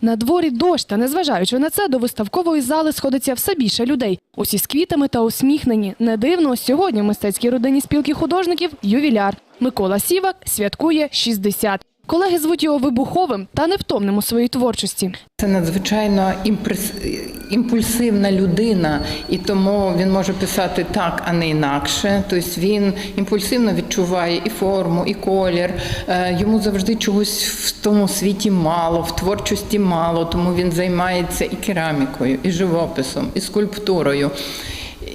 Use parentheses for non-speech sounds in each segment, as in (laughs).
На дворі дощ, та незважаючи на це, до виставкової зали сходиться все більше людей. Усі з квітами та усміхнені. Не дивно, сьогодні в мистецькій родині спілки художників ювіляр. Микола Сівак святкує 60. Колеги звуть його вибуховим та невтомним у своїй творчості. Це надзвичайно імпульсивна людина, і тому він може писати так, а не інакше. Тобто він імпульсивно відчуває і форму, і колір. Е, Йому завжди чогось в тому світі мало, в творчості мало, тому він займається і керамікою, і живописом, і скульптурою.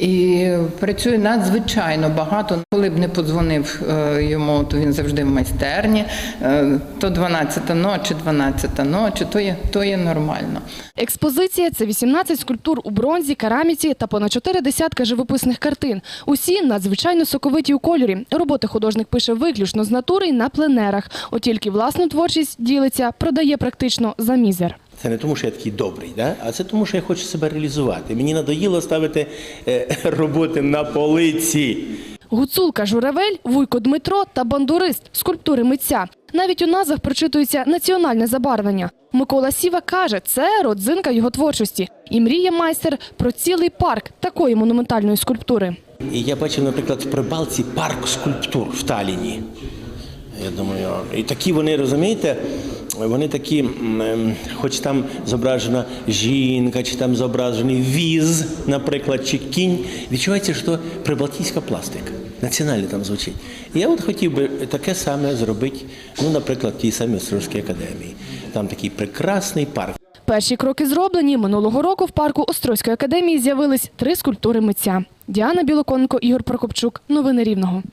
І працює надзвичайно багато. Коли б не подзвонив е, йому, то він завжди в майстерні. Е, То 12 ночі, 12 ночі, то є, то є нормально. Експозиція це 18 скульптур у бронзі, кераміці та понад чотири десятка живописних картин. Усі надзвичайно соковиті у кольорі. Роботи художник пише виключно з натури й на пленерах. От тільки власну творчість ділиться, продає практично за мізер. Це не тому, що я такий добрий, да? а це тому, що я хочу себе реалізувати. Мені надоїло ставити е, (laughs) роботи на полиці. Гуцулка Журавель, Вуйко Дмитро та бандурист скульптури митця. Навіть у назвах прочитується національне забарвлення. Микола Сіва каже, це родзинка його творчості. І мріє майстер про цілий парк такої монументальної скульптури. І я бачив, наприклад, в Прибалці парк скульптур в Таліні. Я думаю, і такі вони, розумієте, вони такі, ем, хоч там зображена жінка, чи там зображений віз, наприклад, чи кінь, відчувається, що прибалтійська пластика. Національно там звучить. Я от хотів би таке саме зробити, ну, наприклад, в тій самій Острозькій академії. Там такий прекрасний парк. Перші кроки зроблені. Минулого року в парку Острозької академії з'явились три скульптури митця. Діана Білоконко, Ігор Прокопчук. Новини Рівного.